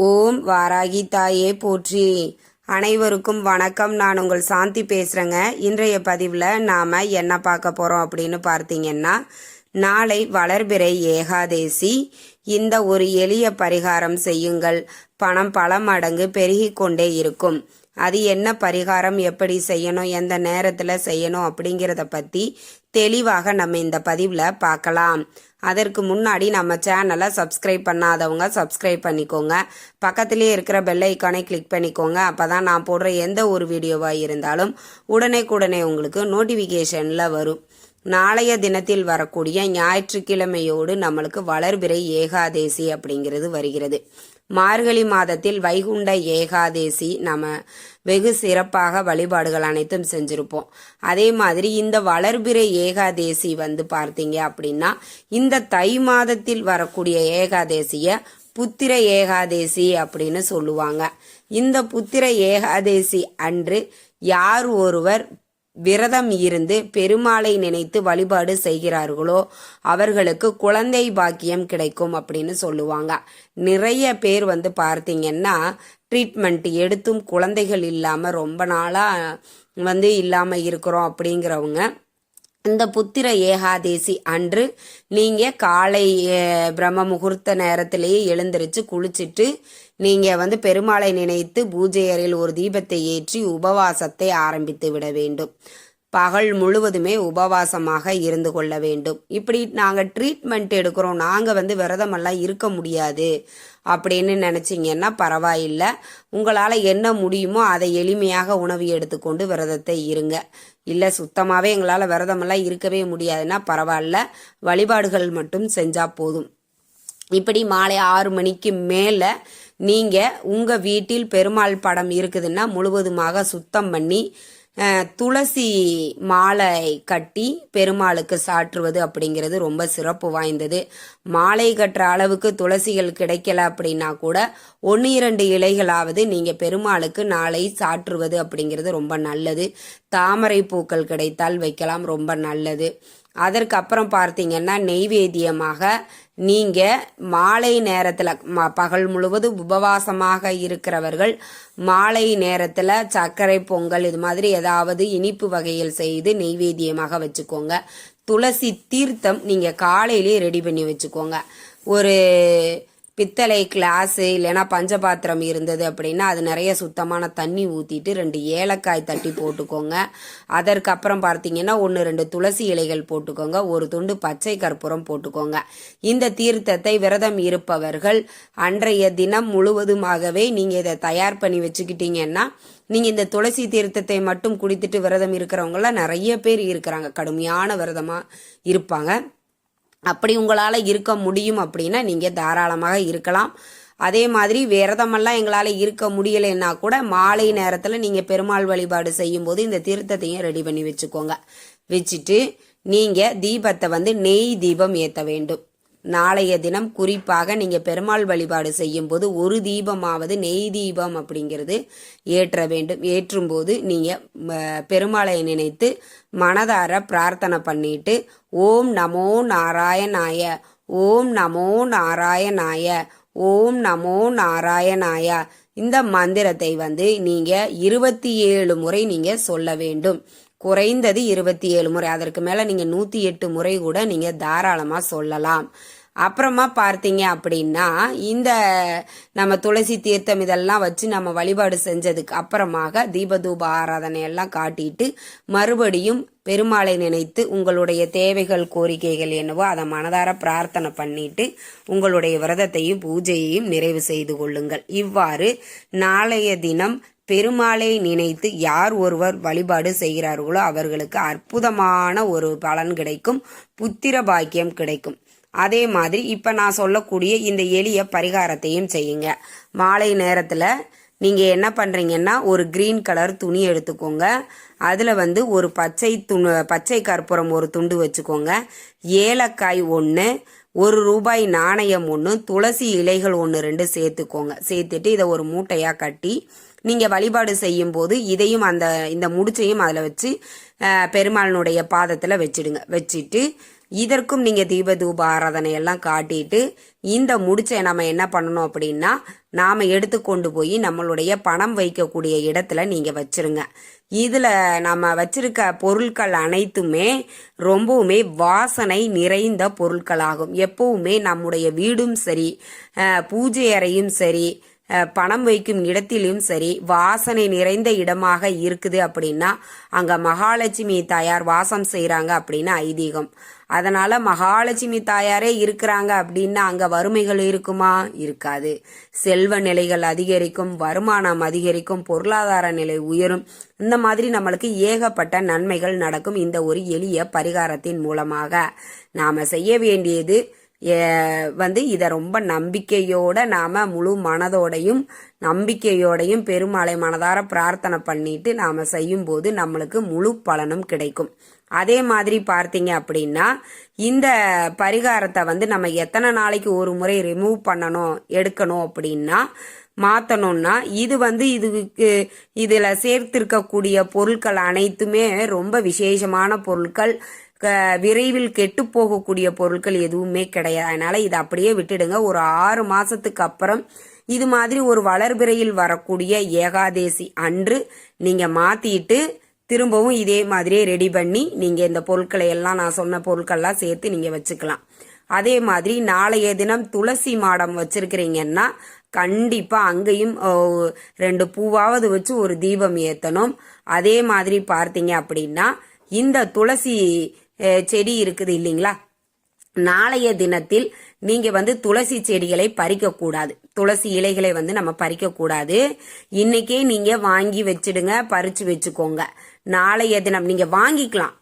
ஓம் வாராகி தாயே போற்றி. அனைவருக்கும் வணக்கம். நான் உங்கள் சாந்தி பேசுகிறேங்க இன்றைய பதிவில் நாம் என்ன பார்க்க போகிறோம் அப்படின்னு பார்த்தீங்கன்னா நாளை வளர்பிறை ஏகாதேசி. இந்த ஒரு எளிய பரிகாரம் செய்யுங்கள். பணம் பல மடங்கு பெருகிக்கொண்டே இருக்கும். அது என்ன பரிகாரம் எப்படி செய்யணும் எந்த நேரத்தில் செய்யணும் அப்படிங்கிறத பற்றி தெளிவாக நம்ம இந்த பதிவில் பார்க்கலாம் அதற்கு முன்னாடி நம்ம சேனலை சப்ஸ்கிரைப் பண்ணாதவங்க சப்ஸ்கிரைப் பண்ணிக்கோங்க. பக்கத்திலே இருக்கிற பெல் ஐக்கானை கிளிக் பண்ணிக்கோங்க. அப்போ தான் நான் போடுற எந்த ஒரு வீடியோவாக இருந்தாலும் உடனே உடனே உங்களுக்கு நோட்டிஃபிகேஷனில் வரும். நாளைய தினத்தில் வரக்கூடிய ஞாயிற்றுக்கிழமையோடு நம்மளுக்கு வளர்பிறை ஏகாதேசி அப்படிங்கிறது வருகிறது. மார்கழி மாதத்தில் வைகுண்ட ஏகாதேசி நம்ம வெகு சிறப்பாக வழிபாடுகள் அனைத்தும் செஞ்சுருப்போம். அதே மாதிரி இந்த வளர்பிறை ஏகாதேசி வந்து பார்த்தீங்க அப்படின்னா இந்த தை மாதத்தில் வரக்கூடிய ஏகாதேசியை புத்திர ஏகாதேசி அப்படின்னு சொல்லுவாங்க. இந்த புத்திர ஏகாதேசி அன்று யார் ஒருவர் விரதம் இருந்து பெருமாளை நினைத்து வழிபாடு செய்கிறார்களோ அவர்களுக்கு குழந்தை பாக்கியம் கிடைக்கும் அப்படின்னு சொல்லுவாங்க. நிறைய பேர் வந்து பார்த்தீங்கன்னா ட்ரீட்மெண்ட் எடுத்தும் குழந்தைகள் இல்லாமல் ரொம்ப நாளாக வந்து இல்லாமல் இருக்கிறோம் அப்படிங்கிறவங்க இந்த புத்திர ஏகாதேசி அன்று நீங்கள் காலை அஹ், பிரம்ம முகூர்த்த நேரத்திலேயே எழுந்திருச்சு குளிச்சுட்டு நீங்கள் வந்து பெருமாளை நினைத்து பூஜை அறையில் ஒரு தீபத்தை ஏற்றி உபவாசத்தை ஆரம்பித்து விட வேண்டும். பகல் முழுவதுமே உபவாசமாக இருந்து கொள்ள வேண்டும். இப்படி நாங்கள் ட்ரீட்மெண்ட் எடுக்கிறோம். நாங்கள் வந்து விரதமெல்லாம் இருக்க முடியாது. அப்படின்னு நினச்சிங்கன்னா பரவாயில்ல. உங்களால் என்ன முடியுமோ அதை எளிமையாக உணவு எடுத்துக்கொண்டு விரதத்தை இருங்க. இல்லை சுத்தமாகவே எங்களால் விரதமெல்லாம் இருக்கவே முடியாதுன்னா பரவாயில்ல. வழிபாடுகள் மட்டும் செஞ்சால் போதும். இப்படி மாலை ஆறு மணிக்கு மேலே நீங்கள் உங்கள் வீட்டில் பெருமாள் படம் இருக்குதுன்னா முழுவதுமாக சுத்தம் பண்ணி துளசி மாலை கட்டி பெருமாளுக்கு சாற்றுவது அப்படிங்கிறது ரொம்ப சிறப்பு வாய்ந்தது. மாலை கட்டுற அளவுக்கு துளசிகள் கிடைக்கல அப்படின்னா கூட ஒன்று இரண்டு இலைகளாவது நீங்கள் பெருமாளுக்கு நாளை சாற்றுவது அப்படிங்கிறது ரொம்ப நல்லது. தாமரை பூக்கள் கிடைத்தால் வைக்கலாம் ரொம்ப நல்லது. அதற்கு அப்புறம் பார்த்தீங்கன்னா நெய்வேத்தியமாக நீங்கள் மாலை நேரத்தில் ம பகல் முழுவதும் உபவாசமாக இருக்கிறவர்கள் மாலை நேரத்தில் சர்க்கரை பொங்கல் இது மாதிரி ஏதாவது இனிப்பு வகையில் செய்து நெய்வேத்தியமாக வச்சுக்கோங்க. துளசி தீர்த்தம் நீங்கள் காலையிலேயே ரெடி பண்ணி வச்சுக்கோங்க. ஒரு பித்தளை கிளாஸு இல்லைன்னா பஞ்சபாத்திரம் இருந்தது அப்படின்னா அது நிறைய சுத்தமான தண்ணி ஊற்றிட்டு ரெண்டு ஏலக்காய் தட்டி போட்டுக்கோங்க. அதற்கப்புறம் பார்த்தீங்கன்னா ஒன்று ரெண்டு துளசி இலைகள் போட்டுக்கோங்க. ஒரு துண்டு பச்சை கற்பூரம் போட்டுக்கோங்க. இந்த தீர்த்தத்தை விரதம் இருப்பவர்கள் அன்றைய தினம் முழுவதுமாகவே நீங்கள் இதை தயார் பண்ணி வச்சுக்கிட்டீங்கன்னா நீங்கள் இந்த துளசி தீர்த்தத்தை மட்டும் குடித்துட்டு விரதம் இருக்கிறவங்களாம் நிறைய பேர் இருக்கிறாங்க. கடுமையான விரதமாக இருப்பாங்க. அப்படி உங்களால் இருக்க முடியும் அப்படின்னா நீங்கள் தாராளமாக இருக்கலாம். அதே மாதிரி விரதமெல்லாம் எங்களால் இருக்க முடியலைன்னா கூட மாலை நேரத்தில் நீங்கள் பெருமாள் வழிபாடு செய்யும்போது இந்த தீர்த்தத்தையும் ரெடி பண்ணி வச்சுக்கோங்க. வச்சுட்டு நீங்கள் தீபத்தை வந்து நெய் தீபம் ஏற்ற வேண்டும். நாளைய தினம் குறிப்பாக நீங்கள் பெருமாள் வழிபாடு செய்யும்போது ஒரு தீபமாவது நெய் தீபம் அப்படிங்கிறது ஏற்ற வேண்டும். ஏற்றும்போது நீங்கள் பெருமாளை நினைத்து மனதார பிரார்த்தனை பண்ணிட்டு ஓம் நமோ நாராயணாய ஓம் நமோ நாராயணாய ஓம் நமோ நாராயணாய இந்த மந்திரத்தை வந்து நீங்கள் இருபத்தி ஏழு முறை நீங்கள் சொல்ல வேண்டும். குறைந்தது இருபத்தி ஏழு முறை. அதற்கு மேலே நீங்கள் நூற்றி எட்டு முறை கூட நீங்கள் தாராளமாக சொல்லலாம். அப்புறமா பார்த்தீங்க அப்படின்னா இந்த நம்ம துளசி தீர்த்தம் இதெல்லாம் வச்சு நம்ம வழிபாடு செஞ்சதுக்கு அப்புறமாக தீபதூப ஆராதனை எல்லாம் காட்டிட்டு மறுபடியும் பெருமாளை நினைத்து உங்களுடைய தேவைகள் கோரிக்கைகள் என்னவோ அதை மனதார பிரார்த்தனை பண்ணிட்டு உங்களுடைய விரதத்தையும் பூஜையையும் நிறைவு செய்து கொள்ளுங்கள். இவ்வாறு நாளைய தினம் பெருமாளை நினைத்து யார் ஒருவர் வழிபாடு செய்கிறார்களோ அவர்களுக்கு அற்புதமான ஒரு பலன் கிடைக்கும் புத்திர பாக்கியம் கிடைக்கும். அதே மாதிரி இப்போ நான் சொல்லக்கூடிய இந்த எளிய பரிகாரத்தையும் செய்யுங்க. மாலை நேரத்தில் நீங்கள் என்ன பண்ணுறீங்கன்னா ஒரு க்ரீன் கலர் துணி எடுத்துக்கோங்க. அதில் வந்து ஒரு பச்சை துணு பச்சை கற்பூரம் ஒரு துண்டு வச்சுக்கோங்க. ஏலக்காய் ஒன்று ஒரு ரூபாய் நாணயம் ஒன்று துளசி இலைகள் ஒன்று ரெண்டு சேர்த்துக்கோங்க. சேர்த்துட்டு இதை ஒரு மூட்டையாக கட்டி நீங்கள் வழிபாடு செய்யும் போது இதையும் அந்த இந்த முடிச்சையும் அதில் வச்சு பெருமாளினுடைய பாதத்தில் வச்சிடுங்க. வச்சுட்டு இதற்கும் நீங்க தீபதூப ஆராதனை எல்லாம் காட்டிட்டு இந்த முடிச்சை நம்ம என்ன பண்ணணும் அப்படின்னா நாம எடுத்து கொண்டு போய் நம்மளுடைய பணம் வைக்கக்கூடிய இடத்துல நீங்க வச்சிருங்க. இதுல நம்ம வச்சிருக்க பொருட்கள் அனைத்துமே ரொம்பவுமே வாசனை நிறைந்த பொருட்களாகும். எப்பவுமே நம்முடைய வீடும் சரி பூஜை அறையும் சரி பணம் வைக்கும் இடத்திலும் சரி வாசனை நிறைந்த இடமாக இருக்குது அப்படின்னா அங்கே மகாலட்சுமி தாயார் வாசம் செய்கிறாங்க அப்படின்னு ஐதீகம். அதனால மகாலட்சுமி தாயாரே இருக்கிறாங்க அப்படின்னா அங்கே வறுமைகள் இருக்குமா? இருக்காது. செல்வ நிலைகள் அதிகரிக்கும் வருமானம் அதிகரிக்கும் பொருளாதார நிலை உயரும். இந்த மாதிரி நம்மளுக்கு ஏகப்பட்ட நன்மைகள் நடக்கும் இந்த ஒரு எளிய பரிகாரத்தின் மூலமாக. நாம் செய்ய வேண்டியது வந்து இதை ரொம்ப நம்பிக்கையோட நாம முழு மனதோடையும் நம்பிக்கையோடையும் பெருமாளை மனதார பிரார்த்தனை பண்ணிட்டு நாம செய்யும்போது நம்மளுக்கு முழு பலனும் கிடைக்கும். அதே மாதிரி பார்த்தீங்க அப்படின்னா இந்த பரிகாரத்தை வந்து நம்ம எத்தனை நாளைக்கு ஒரு முறை ரிமூவ் பண்ணணும் எடுக்கணும் அப்படின்னா மாத்தணும்னா இது வந்து இதுக்கு இதுல சேர்த்திருக்கக்கூடிய பொருட்கள் அனைத்துமே ரொம்ப விசேஷமான பொருட்கள். விரைவில் கெட்டு போகக்கூடிய பொருட்கள் எதுவுமே கிடையாது. அதனால இதை அப்படியே விட்டுடுங்க. ஒரு ஆறு மாசத்துக்கு அப்புறம் இது மாதிரி ஒரு வளர்பிறையில் வரக்கூடிய ஏகாதேசி அன்று நீங்க மாத்திட்டு திரும்பவும் இதே மாதிரியே ரெடி பண்ணி நீங்க இந்த பொருட்களை எல்லாம் நான் சொன்ன பொருட்கள்லாம் சேர்த்து நீங்க வச்சுக்கலாம். அதே மாதிரி நாளைய தினம் துளசி மாடம் வச்சிருக்கிறீங்கன்னா கண்டிப்பா அங்கேயும் ரெண்டு பூவாவது வச்சு ஒரு தீபம் ஏத்தணும். அதே மாதிரி பார்த்தீங்க அப்படின்னா இந்த துளசி செடி இருக்குது இல்லைங்களா? நாளைய தினத்தில் நீங்க வந்து துளசி செடிகளை பறிக்க கூடாது துளசி இலைகளை வந்து நம்ம பறிக்க கூடாது இன்னைக்கே நீங்க வாங்கி வச்சிடுங்க பறிச்சு வச்சுக்கோங்க. நாளைய தினம் நீங்க வாங்கிக்கலாம்.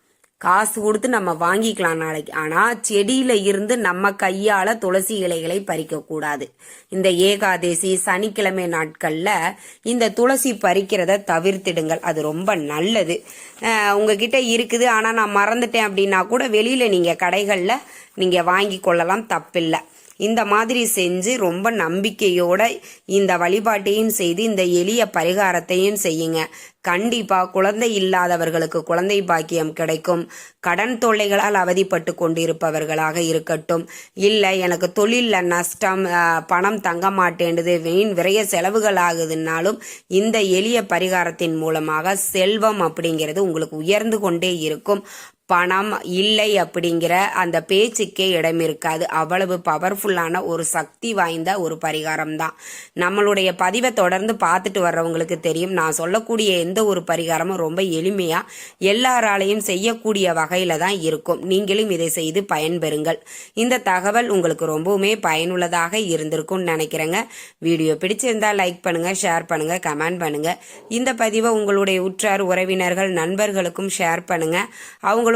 காசு கொடுத்து நம்ம வாங்கிக்கலாம் நாளைக்கு. ஆனா செடியில இருந்து நம்ம கையால துளசி இலைகளை பறிக்க கூடாது. இந்த ஏகாதேசி சனிக்கிழமை நாட்கள்ல இந்த துளசி பறிக்கிறத தவிர்த்திடுங்கள். அது ரொம்ப நல்லது. உங்ககிட்ட இருக்குது. ஆனா நான் மறந்துட்டேன் அப்படின்னா கூட வெளியில நீங்க கடைகள்ல நீங்க வாங்கி கொள்ளலாம். தப்பில்லை. இந்த மாதிரி செஞ்சு ரொம்ப நம்பிக்கையோட இந்த வழிபாட்டையும் செய்து இந்த எளிய பரிகாரத்தையும் செய்யுங்க. கண்டிப்பா குழந்தை இல்லாதவர்களுக்கு குழந்தை பாக்கியம் கிடைக்கும். கடன் தொல்லைகளால் அவதிப்பட்டு கொண்டிருப்பவர்களாக இருக்கட்டும். இல்லை எனக்கு தொழிலில் நஷ்டம் பணம் தங்க மாட்டேன்டுது வீண் விரைய செலவுகள் ஆகுதுன்னாலும் இந்த எளிய பரிகாரத்தின் மூலமாக செல்வம் அப்படிங்கிறது உங்களுக்கு உயர்ந்து கொண்டே இருக்கும். பணம் இல்லை அப்படிங்கிற அந்த பேச்சுக்கே இடம் இருக்காது. அவ்வளவு பவர்ஃபுல்லான ஒரு சக்தி வாய்ந்த ஒரு பரிகாரம் தான் நம்மளுடைய பதிவை தொடர்ந்து பார்த்துட்டு வர்றவங்களுக்கு தெரியும். நான் சொல்லக்கூடிய எந்த ஒரு பரிகாரமும் ரொம்ப எளிமையாக எல்லாராலையும் செய்யக்கூடிய வகையில் தான் இருக்கும். நீங்களும் இதை செய்து பயன்பெறுங்கள். இந்த தகவல் உங்களுக்கு ரொம்பவுமே பயனுள்ளதாக இருந்திருக்கும்னு நினைக்கிறேங்க. வீடியோ பிடிச்சிருந்தா லைக் பண்ணுங்கள் ஷேர் பண்ணுங்கள் கமெண்ட் பண்ணுங்கள் இந்த பதிவை உங்களுடைய உற்றார் உறவினர்கள் நண்பர்களுக்கும் ஷேர் பண்ணுங்கள் அவங்களும்